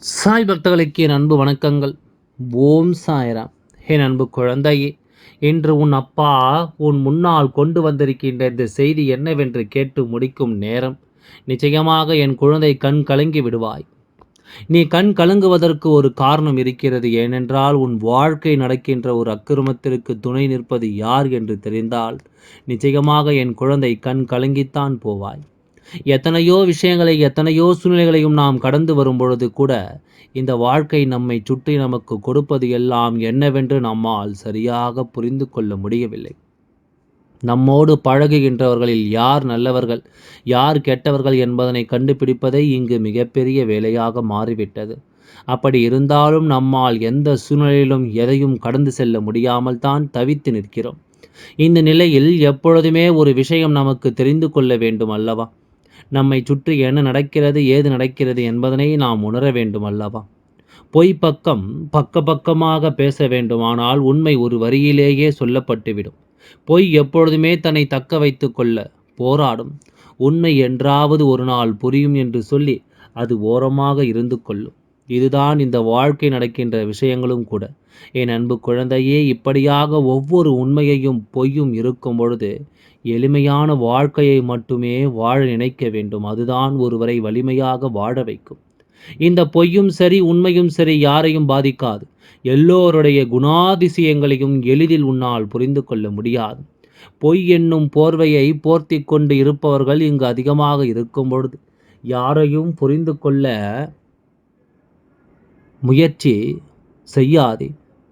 சாய் பக்தர்களுக்கு என் அன்பு வணக்கங்கள். ஓம் சாய்ராம். என் அன்பு குழந்தையே இன்று உன் அப்பா உன் முன்னால் கொண்டு வந்திருக்கின்ற இந்த செய்தி என்னவென்று கேட்டு முடிக்கும் நேரம். நிச்சயமாக என் குழந்தை கண் கலங்கி விடுவாய். நீ கண் கலங்குவதற்கு ஒரு காரணம் இருக்கிறது. ஏனென்றால் உன் வாழ்க்கை நடக்கின்ற ஒரு அக்கிரமத்திற்கு துணை நிற்பது யார் என்று தெரிந்தால் நிச்சயமாக என் குழந்தை கண் கலங்கித்தான் போவாய். எத்தனையோ விஷயங்களை எத்தனையோ சூழ்நிலைகளையும் நாம் கடந்து வரும் பொழுது கூட இந்த வாழ்க்கை நம்மை சுற்றி நமக்கு கொடுப்பது எல்லாம் என்னவென்று நம்மால் சரியாக புரிந்து கொள்ள முடியவில்லை. நம்மோடு பழகுகின்றவர்களில் யார் நல்லவர்கள் யார் கெட்டவர்கள் என்பதனை கண்டுபிடிப்பதை இங்கு மிகப்பெரிய வேலையாக மாறிவிட்டது. அப்படி இருந்தாலும் நம்மால் எந்த சூழ்நிலையிலும் எதையும் கடந்து செல்ல முடியாமல் தான் தவித்து நிற்கிறோம். இந்த நிலையில் எப்பொழுதுமே ஒரு விஷயம் நமக்கு தெரிந்து கொள்ள வேண்டும் அல்லவா? நம்மை சுற்றி என்ன நடக்கிறது ஏது நடக்கிறது என்பதனை நாம் உணர வேண்டும் அல்லவா? பொய் பக்கம் பக்க பக்கமாக பேச வேண்டுமானால் உண்மை ஒரு வரியிலேயே சொல்லப்பட்டுவிடும். பொய் எப்பொழுதுமே தன்னை தக்க வைத்து கொள்ள போராடும். உண்மை என்றாவது ஒரு நாள் புரியும் என்று சொல்லி அது ஓரமாக இருந்து கொள்ளும். இதுதான் இந்த வாழ்க்கை நடக்கின்ற விஷயங்களும் கூட. என் அன்பு குழந்தையே இப்படியாக ஒவ்வொரு உண்மையையும் பொய்யும் இருக்கும் பொழுது எளிமையான வாழ்க்கையை மட்டுமே வாழ நினைக்க வேண்டும். அதுதான் ஒருவரை வலிமையாக வாழ வைக்கும். இந்த பொய்யும் சரி உண்மையும் சரி யாரையும் பாதிக்காது. எல்லோருடைய குணாதிசயங்களையும் எளிதில் உன்னால் புரிந்து கொள்ள முடியாது. பொய் என்னும் போர்வையை போர்த்தி கொண்டு இருப்பவர்கள் இங்கு அதிகமாக இருக்கும் பொழுது யாரையும் புரிந்து கொள்ள முயற்சி செய்யாதே.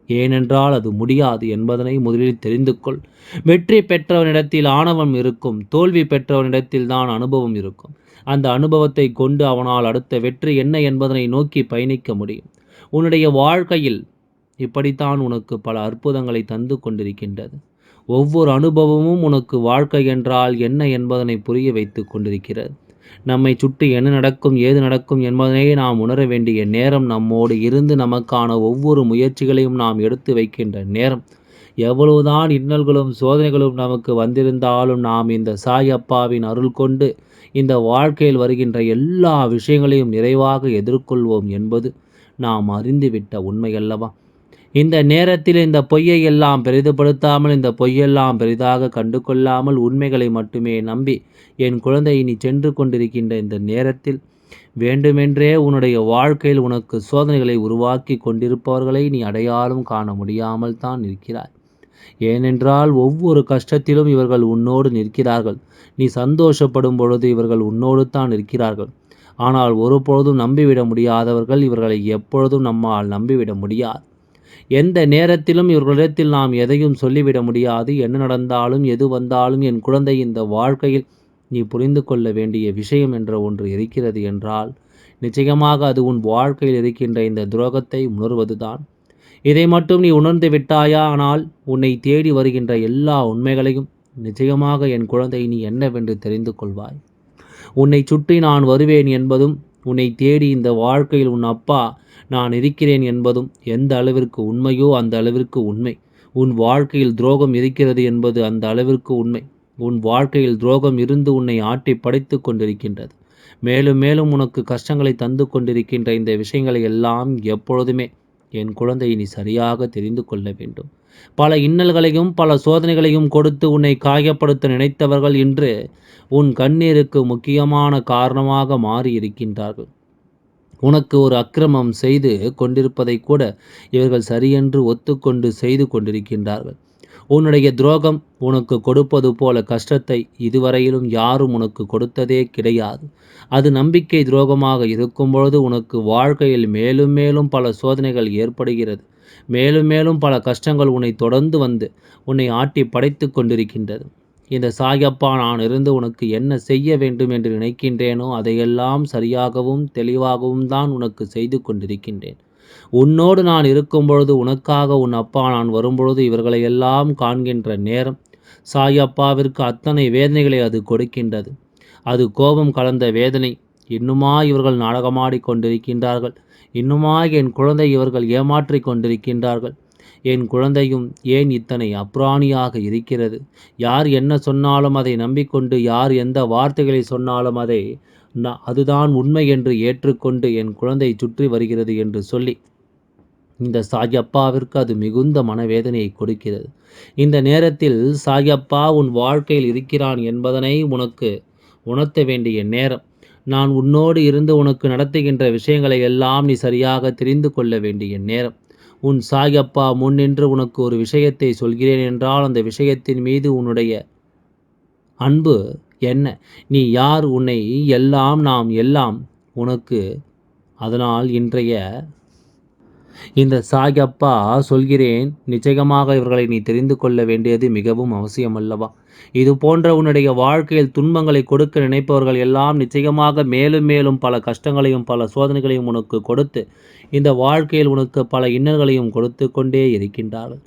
ஏனென்றால் அது முடியாது என்பதனை முதலில் தெரிந்து கொள். வெற்றி பெற்றவனிடத்தில் ஆணவம் இருக்கும் தோல்வி பெற்றவனிடத்தில் தான் அனுபவம் இருக்கும். அந்த அனுபவத்தை கொண்டு அவனால் அடுத்த வெற்றி என்ன என்பதனை நோக்கி பயணிக்க முடியும். உன்னுடைய வாழ்க்கையில் இப்படித்தான் உனக்கு பல அற்புதங்களை தந்து கொண்டிருக்கின்றது. ஒவ்வொரு அனுபவமும் உனக்கு வாழ்க்கை என்றால் என்ன என்பதனை புரிய வைத்து கொண்டிருக்கிறது. நம்மை சுட்டு என்ன நடக்கும் ஏது நடக்கும் என்பதனை நாம் உணர வேண்டிய நேரம் நம்மோடு இருந்து நமக்கான ஒவ்வொரு முயற்சிகளையும் நாம் எடுத்து வைக்கின்ற நேரம். எவ்வளவுதான் இன்னல்களும் சோதனைகளும் நமக்கு வந்திருந்தாலும் நாம் இந்த சாய் அப்பாவின் அருள் கொண்டு இந்த வாழ்க்கையில் வருகின்ற எல்லா விஷயங்களையும் நிறைவாக எதிர்கொள்வோம் என்பது நாம் அறிந்துவிட்ட உண்மையல்லவா? இந்த நேரத்தில் இந்த பொய்யை எல்லாம் பெரிதுபடுத்தாமல் இந்த பொய்யெல்லாம் பெரிதாக கண்டு கொள்ளாமல் உண்மைகளை மட்டுமே நம்பி என் குழந்தை நீ சென்று கொண்டிருக்கின்ற இந்த நேரத்தில் வேண்டுமென்றே உன்னுடைய வாழ்க்கையில் உனக்கு சோதனைகளை உருவாக்கி கொண்டிருப்பவர்களை நீ அடையாளம் காண முடியாமல் தான் இருக்கிறாய் ஏனென்றால் ஒவ்வொரு கஷ்டத்திலும் இவர்கள் உன்னோடு நிற்கிறார்கள். நீ சந்தோஷப்படும் பொழுது இவர்கள் உன்னோடு தான் இருக்கிறார்கள் ஆனால் ஒருபொழுதும் நம்பிவிட முடியாதவர்கள் இவர்களை எப்பொழுதும் நம்மால் நம்பிவிட முடியாது. எந்த நேரத்திலும் இவர்களிடத்தில் நாம் எதையும் சொல்லிவிட முடியாது. என்ன நடந்தாலும் எது வந்தாலும் என் குழந்தை இந்த வாழ்க்கையில் நீ புரிந்து கொள்ள வேண்டிய விஷயம் என்ற ஒன்று இருக்கிறது என்றால் நிச்சயமாக அது உன் வாழ்க்கையில் இருக்கின்ற இந்த துரோகத்தை உணர்வதுதான். இதை மட்டும் நீ உணர்ந்து விட்டாயா? ஆனால் உன்னை தேடி வருகின்ற எல்லா உண்மைகளையும் நிச்சயமாக என் குழந்தை நீ என்னவென்று தெரிந்து கொள்வாய். உன்னை சுற்றி நான் வருவேன் என்பதும் உன்னை தேடி இந்த வாழ்க்கையில் உன் அப்பா நான் இருக்கிறேன் என்பதும் எந்த அளவிற்கு உண்மையோ அந்த அளவிற்கு உண்மை. உன் வாழ்க்கையில் துரோகம் இருக்கிறது என்பது அந்த அளவிற்கு உண்மை. உன் வாழ்க்கையில் துரோகம் இருந்து உன்னை ஆட்டி படைத்து கொண்டிருக்கின்றது. மேலும் மேலும் உனக்கு கஷ்டங்களை தந்து கொண்டிருக்கின்ற இந்த விஷயங்களை எல்லாம் எப்பொழுதுமே என் குழந்தை நீ சரியாக தெரிந்து கொள்ள வேண்டும். பல இன்னல்களையும் பல சோதனைகளையும் கொடுத்து உன்னை காயப்படுத்த நினைத்தவர்கள் இன்று உன் கண்ணீருக்கு முக்கியமான காரணமாக மாறி இருக்கின்றார்கள் உனக்கு ஒரு அக்கிரமம் செய்து கொண்டிருப்பதை கூட இவர்கள் சரியென்று ஒத்துக்கொண்டு செய்து கொண்டிருக்கின்றார்கள். உன்னுடைய துரோகம் உனக்கு கொடுப்பது போல கஷ்டத்தை இதுவரையிலும் யாரும் உனக்கு கொடுத்ததே கிடையாது. அது நம்பிக்கை துரோகமாக இருக்கும் பொழுது உனக்கு வாழ்க்கையில் மேலும் மேலும் பல சோதனைகள் ஏற்படுகிறது. மேலும் மேலும் பல கஷ்டங்கள் உன்னை தொடர்ந்து வந்து உன்னை ஆட்டி படைத்து கொண்டிருக்கின்றது. இந்த சாயப்பா நான் இருந்து உனக்கு என்ன செய்ய வேண்டும் என்று நினைக்கின்றேனோ அதையெல்லாம் சரியாகவும் தெளிவாகவும் தான் உனக்கு செய்து கொண்டிருக்கின்றேன். உன்னோடு நான் இருக்கும் பொழுது உனக்காக உன் அப்பா நான் வரும்பொழுது இவர்களை எல்லாம் காண்கின்ற நேரம் சாயப்பாவிற்கு அத்தனை வேதனைகளை அது கொடுக்கின்றது. அது கோபம் கலந்த வேதனை. இன்னுமா இவர்கள் நாடகமாடி கொண்டிருக்கின்றார்கள். இன்னுமா என் குழந்தை இவர்கள் ஏமாற்றி கொண்டிருக்கின்றார்கள். என் குழந்தையும் ஏன் இத்தனை அப்ராணியாக இருக்கிறது? யார் என்ன சொன்னாலும் அதை நம்பிக்கொண்டு யார் எந்த வார்த்தைகளை சொன்னாலும் அதை நான் அதுதான் உண்மை என்று ஏற்றுக்கொண்டு என் குழந்தை சுற்றி வருகிறது என்று சொல்லி இந்த சாயப்பாவிற்கு அது மிகுந்த மனவேதனையை கொடுக்கிறது. இந்த நேரத்தில் சாயப்பா உன் வாழ்க்கையில் இருக்கிறான் என்பதனை உனக்கு உணர்த்த வேண்டிய நேரம். நான் உன்னோடு இருந்து உனக்கு நடத்துகின்ற விஷயங்களை எல்லாம் நீ சரியாக தெரிந்து கொள்ள வேண்டிய நேரம். உன் சாயப்பா முன்னின்று உனக்கு ஒரு விஷயத்தை சொல்கிறேன் என்றால் அந்த விஷயத்தின் மீது உன்னுடைய அன்பு என்ன? நீ யார்? உன்னை எல்லாம் நாம் எல்லாம். உனக்கு அதனால் இன்றைய இந்த சாயப்பா சொல்கிறேன் நிச்சயமாக இவர்களை நீ தெரிந்து கொள்ள வேண்டியது மிகவும் அவசியம் அல்லவா இது போன்ற உன்னுடைய வாழ்க்கையில் துன்பங்களை கொடுக்க நினைப்பவர்கள் எல்லாம் நிச்சயமாக மேலும் மேலும் பல கஷ்டங்களையும் பல சோதனைகளையும் உனக்கு கொடுத்து இந்த வாழ்க்கையில் உனக்கு பல இன்னல்களையும் கொடுத்து கொண்டே இருக்கின்றார்கள்.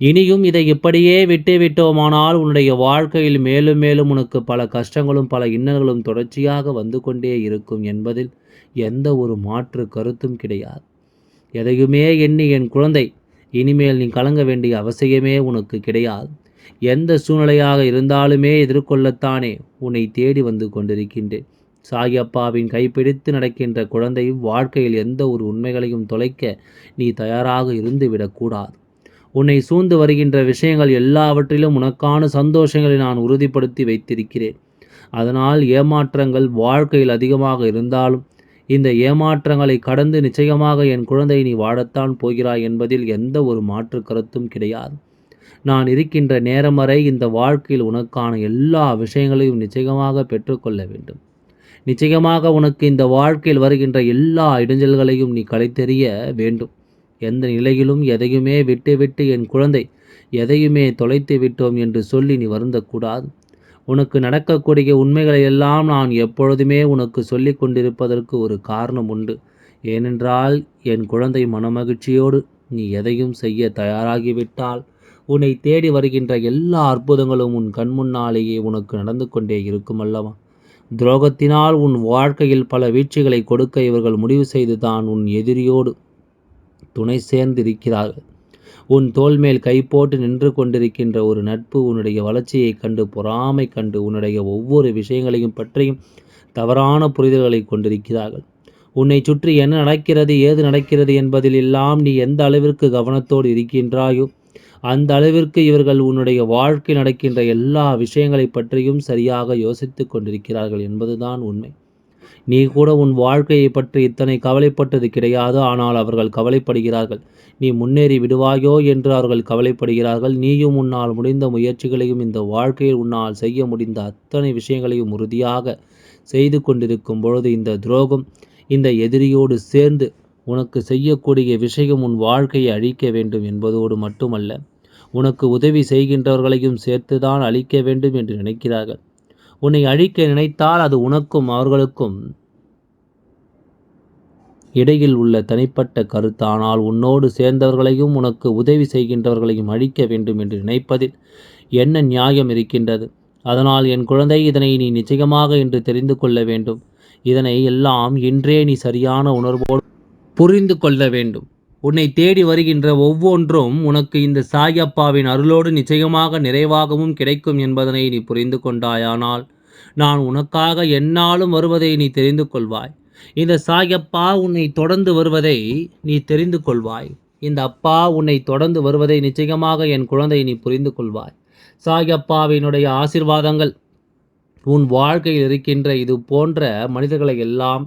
இனியும் இதை இப்படியே விட்டு விட்டோமானால் உன்னுடைய வாழ்க்கையில் மேலும் மேலும் உனக்கு பல கஷ்டங்களும் பல இன்னல்களும் தொடர்ச்சியாக வந்து கொண்டே இருக்கும் என்பதில் எந்த ஒரு மாற்று கருத்தும் கிடையாது. எதையுமே எண்ணி என் குழந்தை இனிமேல் நீ கலங்க வேண்டிய அவசியமே உனக்கு கிடையாது. எந்த சூழ்நிலையாக இருந்தாலுமே எதிர்கொள்ளத்தானே உன்னை தேடி வந்து கொண்டிருக்கின்றேன். சாயப்பாவின் கைப்பிடித்து நடக்கின்ற குழந்தையும் வாழ்க்கையில் எந்த ஒரு உண்மைகளையும் தொலைக்க நீ தயாராக இருந்து விடக்கூடாது. உன்னை சூழ்ந்து வருகின்ற விஷயங்கள் எல்லாவற்றிலும் உனக்கான சந்தோஷங்களை நான் உறுதிப்படுத்தி வைத்திருக்கிறேன். அதனால் ஏமாற்றங்கள் வாழ்க்கையில் அதிகமாக இருந்தாலும் இந்த ஏமாற்றங்களை கடந்து நிச்சயமாக என் குழந்தை நீ வாழத்தான் போகிறாய் என்பதில் எந்த ஒரு மாற்று கருத்தும் கிடையாது. நான் இருக்கின்ற நேரம் வரை இந்த வாழ்க்கையில் உனக்கான எல்லா விஷயங்களையும் நிச்சயமாக பெற்றுக்கொள்ள வேண்டும். நிச்சயமாக உனக்கு இந்த வாழ்க்கையில் வருகின்ற எல்லா இடைஞ்சல்களையும் நீ களைத்தெறிய வேண்டும். எந்த நிலையிலும் எதையுமே விட்டுவிட்டு என் குழந்தை எதையுமே தொலைத்து விட்டோம் என்று சொல்லி நீ வருந்தக்கூடாது. உனக்கு நடக்கக்கூடிய உண்மைகளை எல்லாம் நான் எப்பொழுதுமே உனக்கு சொல்லி கொண்டிருப்பதற்கு ஒரு காரணம் உண்டு. ஏனென்றால் என் குழந்தை மனமகிழ்ச்சியோடு நீ எதையும் செய்ய தயாராகிவிட்டால் உன்னை தேடி வருகின்ற எல்லா அற்புதங்களும் உன் கண்முன்னாலேயே உனக்கு நடந்து கொண்டே இருக்கும் அல்லவா? துரோகத்தினால் உன் வாழ்க்கையில் பல வீழ்ச்சிகளை கொடுக்க இவர்கள் முடிவு செய்துதான் உன் எதிரியோடு துணை சேர்ந்திருக்கிறார்கள். உன் தோல் மேல் கை போட்டு நின்று கொண்டிருக்கின்ற ஒரு நட்பு உன்னுடைய வளர்ச்சியைக் கண்டு பொறாமை கண்டு உன்னுடைய ஒவ்வொரு விஷயங்களையும் பற்றியும் தவறான புரிதல்களை கொண்டிருக்கிறார்கள். உன்னை சுற்றி என்ன நடக்கிறது ஏது நடக்கிறது என்பதில் எல்லாம் நீ எந்த அளவிற்கு கவனத்தோடு இருக்கின்றாயோ அந்த அளவிற்கு இவர்கள் உன்னுடைய வாழ்க்கை நடக்கின்ற எல்லா விஷயங்களை பற்றியும் சரியாக யோசித்து கொண்டிருக்கிறார்கள் என்பதுதான் உண்மை. நீ கூட உன் வாழ்க்கையை பற்றி இத்தனை கவலைப்பட்டது கிடையாது ஆனால் அவர்கள் கவலைப்படுகிறார்கள். நீ முன்னேறி விடுவாயோ என்று அவர்கள் கவலைப்படுகிறார்கள். நீயும் உன்னால் முடிந்த முயற்சிகளையும் இந்த வாழ்க்கையில் உன்னால் செய்ய முடிந்த அத்தனை விஷயங்களையும் உறுதியாக செய்து கொண்டிருக்கும் பொழுது இந்த துரோகம் இந்த எதிரியோடு சேர்ந்து உனக்கு செய்யக்கூடிய விஷயம் உன் வாழ்க்கையை அழிக்க வேண்டும் என்பதோடு மட்டுமல்ல உனக்கு உதவி செய்கின்றவர்களையும் சேர்த்துதான் அழிக்க வேண்டும் என்று நினைக்கிறார்கள். உன்னை அழிக்க நினைத்தால் அது உனக்கும் அவர்களுக்கும் இடையில் உள்ள தனிப்பட்ட கருத்தானால் உன்னோடு சேர்ந்தவர்களையும் உனக்கு உதவி செய்கின்றவர்களையும் அழிக்க வேண்டும் என்று நினைப்பதில் என்ன நியாயம் இருக்கின்றது? அதனால் என் குழந்தை இதனை நீ நிச்சயமாக இன்று தெரிந்து கொள்ள வேண்டும். இதனை எல்லாம் இன்றே நீ சரியான உணர்வோடு புரிந்து கொள்ள வேண்டும். உன்னை தேடி வருகின்ற ஒவ்வொன்றும் உனக்கு இந்த சாயப்பாவின் அருளோடு நிச்சயமாக நிறைவாகவும் கிடைக்கும் என்பதனை நீ புரிந்து கொண்டாயானால் நான் உனக்காக என்னாலும் வருவதை நீ தெரிந்து கொள்வாய். இந்த சாயப்பா உன்னை தொடர்ந்து வருவதை நீ தெரிந்து கொள்வாய். இந்த அப்பா உன்னை தொடர்ந்து வருவதை நிச்சயமாக என் குழந்தை நீ புரிந்து கொள்வாய். சாயப்பாவினுடைய ஆசிர்வாதங்கள் உன் வாழ்க்கையில் இருக்கின்ற இது போன்ற மனிதர்களை எல்லாம்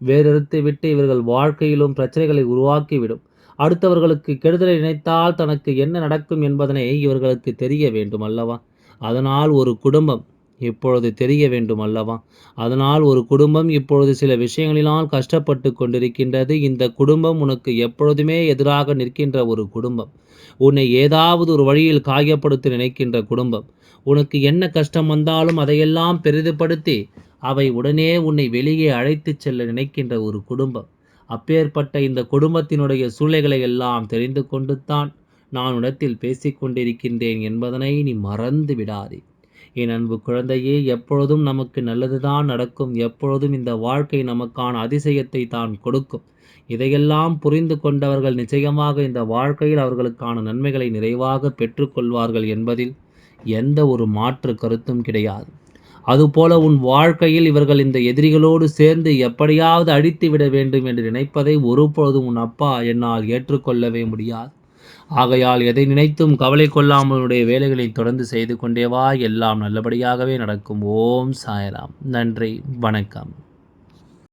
வேறறுத்து விட்டு இவர்கள் வாழ்க்கையிலும் பிரச்சனைகளை உருவாக்கிவிடும். அடுத்தவர்களுக்கு கெடுதலை நினைத்தால் தனக்கு என்ன நடக்கும் என்பதனை இவர்களுக்கு தெரிய வேண்டும் அல்லவா? அதனால் ஒரு குடும்பம் இப்பொழுது தெரிய வேண்டும் அல்லவா? அதனால் ஒரு குடும்பம் இப்பொழுது சில விஷயங்களினால் கஷ்டப்பட்டு கொண்டிருக்கின்றது. இந்த குடும்பம் உனக்கு எப்பொழுதுமே எதிராக நிற்கின்ற ஒரு குடும்பம். உன்னை ஏதாவது ஒரு வழியில் காயப்படுத்த நினைக்கின்ற குடும்பம். உனக்கு என்ன கஷ்டம் வந்தாலும் அதையெல்லாம் பெரிதுபடுத்தி அவை உடனே உன்னை வெளியே அழைத்துச் செல்ல நினைக்கின்ற ஒரு குடும்பம். அப்பேற்பட்ட இந்த குடும்பத்தினுடைய சூழ்நிலைகளை எல்லாம் தெரிந்து கொண்டு தான் நான் உடத்தில் பேசிக்கொண்டிருக்கின்றேன் என்பதனை நீ மறந்து விடாதே. என் அன்பு குழந்தையே எப்பொழுதும் நமக்கு நல்லதுதான் நடக்கும். எப்பொழுதும் இந்த வாழ்க்கை நமக்கான அதிசயத்தை தான் கொடுக்கும். இதையெல்லாம் புரிந்து கொண்டவர்கள் நிச்சயமாக இந்த வாழ்க்கையில் அவர்களுக்கான நன்மைகளை நிறைவாக பெற்றுக்கொள்வார்கள் என்பதில் எந்த ஒரு மாற்று கருத்தும் கிடையாது. அதுபோல உன் வாழ்க்கையில் இவர்கள் இந்த எதிரிகளோடு சேர்ந்து எப்படியாவது அழித்து விட வேண்டும் என்று நினைப்பதை ஒருபொழுதும் உன் அப்பா என்னால் ஏற்றுக்கொள்ளவே முடியாது. ஆகையால் எதை நினைத்தும் கவலை கொள்ளாமலுடைய வேலைகளை தொடர்ந்து செய்து கொண்டே வா. எல்லாம் நல்லபடியாகவே நடக்கும். ஓம் சாயராம். நன்றி. வணக்கம்.